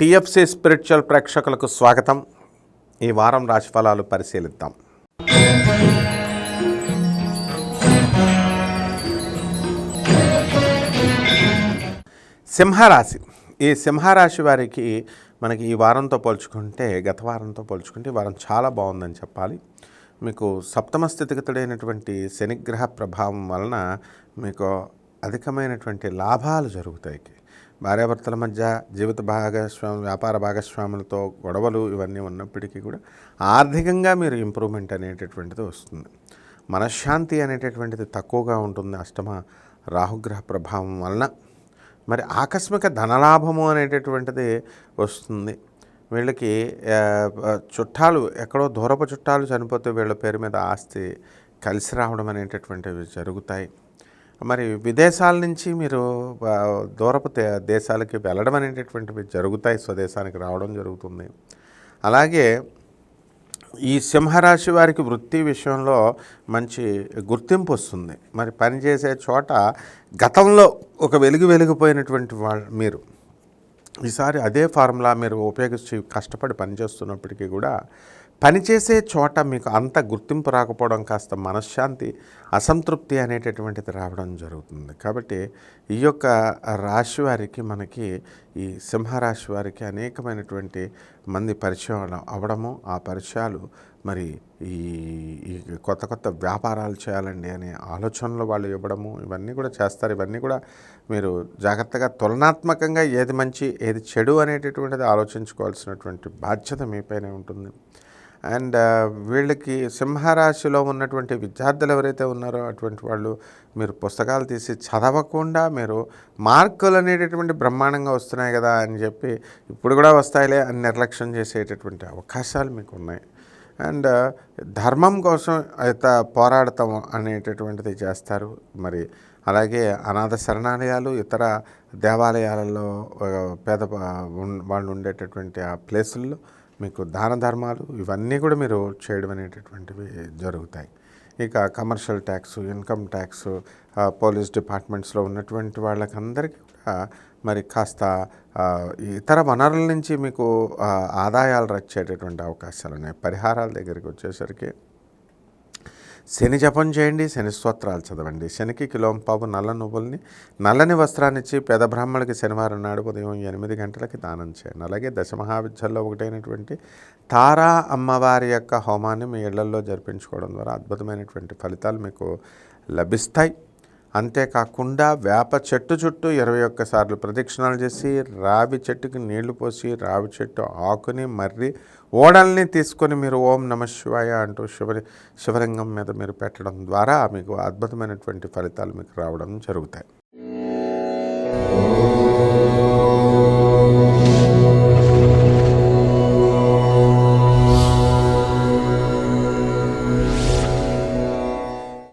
TFC spiritual ప్రేక్షకులకు స్వాగతం. ఈ వారం రాశిఫలాలు పరిశీలిద్దాం. సింహరాశి. ఈ సింహరాశి వారికి మనకి ఈ వారంతో పోల్చుకుంటే గత వారంతో పోల్చుకుంటే వారం చాలా బాగుందని చెప్పాలి. మీకు సప్తమ స్థితిగతుడైనటువంటి శనిగ్రహ ప్రభావం వలన మీకు అధికమైనటువంటి లాభాలు జరుగుతాయి. భార్యాభర్తల మధ్య జీవిత భాగస్వామి వ్యాపార భాగస్వాములతో గొడవలు ఇవన్నీ ఉన్నప్పటికీ కూడా ఆర్థికంగా మీరు ఇంప్రూవ్మెంట్ అనేటటువంటిది వస్తుంది. మనశ్శాంతి అనేటటువంటిది తక్కువగా ఉంటుంది అష్టమ రాహుగ్రహ ప్రభావం వలన. మరి ఆకస్మిక ధనలాభము అనేటటువంటిది వస్తుంది. వీళ్ళకి చుట్టాలు ఎక్కడో దూరపు చుట్టాలు చనిపోతే వీళ్ళ పేరు మీద ఆస్తి కలిసి రావడం అనేటటువంటివి జరుగుతాయి. మరి విదేశాల నుంచి మీరు దూరపు దేశాలకి వెళ్ళడం అనేటటువంటివి జరుగుతాయి స్వదేశానికి రావడం జరుగుతుంది. అలాగే ఈ సింహరాశి వారికి వృత్తి విషయంలో మంచి గుర్తింపు వస్తుంది. మరి పనిచేసే చోట గతంలో ఒక వెలుగు వెలిగిపోయినటువంటి వాళ్ళు మీరు. ఈసారి అదే ఫార్ములా మీరు ఉపయోగించి కష్టపడి పనిచేస్తున్నప్పటికీ కూడా పనిచేసే చోట మీకు అంత గుర్తింపు రాకపోవడం కాస్త మనశ్శాంతి అసంతృప్తి అనేటటువంటిది రావడం జరుగుతుంది. కాబట్టి ఈ యొక్క రాశి వారికి మనకి ఈ సింహరాశి వారికి అనేకమైనటువంటి మంది పరిచయం అవ్వడము ఆ పరిచయాలు మరి ఈ ఈ కొత్త కొత్త వ్యాపారాలు చేయాలండి అనే ఆలోచనలు వాళ్ళు ఇవ్వడము ఇవన్నీ కూడా చేస్తారు. ఇవన్నీ కూడా మీరు జాగ్రత్తగా తులనాత్మకంగా ఏది మంచి ఏది చెడు అనేటటువంటిది ఆలోచించుకోవాల్సినటువంటి బాధ్యత మీపైనే ఉంటుంది. అండ్ వీళ్ళకి సింహరాశిలో ఉన్నటువంటి విద్యార్థులు ఎవరైతే ఉన్నారో అటువంటి వాళ్ళు మీరు పుస్తకాలు తీసి చదవకుండా మీరు మార్కులు అనేటటువంటి బ్రహ్మాండంగా వస్తున్నాయి కదా అని చెప్పి ఇప్పుడు కూడా వస్తాయిలే అని నిర్లక్ష్యం చేసేటటువంటి అవకాశాలు మీకు ఉన్నాయి. అండ్ ధర్మం కోసం అయితే పోరాడతాం అనేటటువంటిది చేస్తారు. మరి అలాగే అనాథ శరణాలయాలు ఇతర దేవాలయాలలో పేద వాళ్ళు ఉండేటటువంటి ఆ ప్లేసుల్లో మీకు దాన ధర్మాలు ఇవన్నీ కూడా మీరు చేయడం అనేటటువంటివి జరుగుతాయి. ఇక commercial tax income tax police డిపార్ట్మెంట్స్లో ఉన్నటువంటి వాళ్ళకందరికీ కూడా మరి కాస్త ఇతర వనరుల నుంచి మీకు ఆదాయాలు వచ్చేటటువంటి అవకాశాలు ఉన్నాయి. పరిహారాల దగ్గరికి వచ్చేసరికి శని జపం చేయండి శని స్తోత్రాలు చదవండి. శనికి కిలోంపావు నల్ల నువ్వుల్ని నల్లని వస్త్రాన్నిచ్చి పేద బ్రాహ్మణులకి శనివారం నాడు ఉదయం ఎనిమిది గంటలకి దానం చేయండి. అలాగే దశమహావిద్యల్లో ఒకటైనటువంటి తారా అమ్మవారి యొక్క హోమాన్ని మీ ఇళ్ళల్లో జరిపించుకోవడం ద్వారా అద్భుతమైనటువంటి ఫలితాలు మీకు లభిస్తాయి. అంతేకాకుండా వేప చెట్టు చుట్టూ ఇరవై ఒక్కసార్లు ప్రదక్షిణాలు చేసి రావి చెట్టుకి నీళ్ళు పోసి రావి చెట్టు ఆకుని మర్రి ఓడల్ని తీసుకొని మీరు ఓం నమ శివాయ అంటూ శివరి శివలింగం మీద మీరు పెట్టడం ద్వారా మీకు అద్భుతమైనటువంటి ఫలితాలు మీకు రావడం జరుగుతాయి.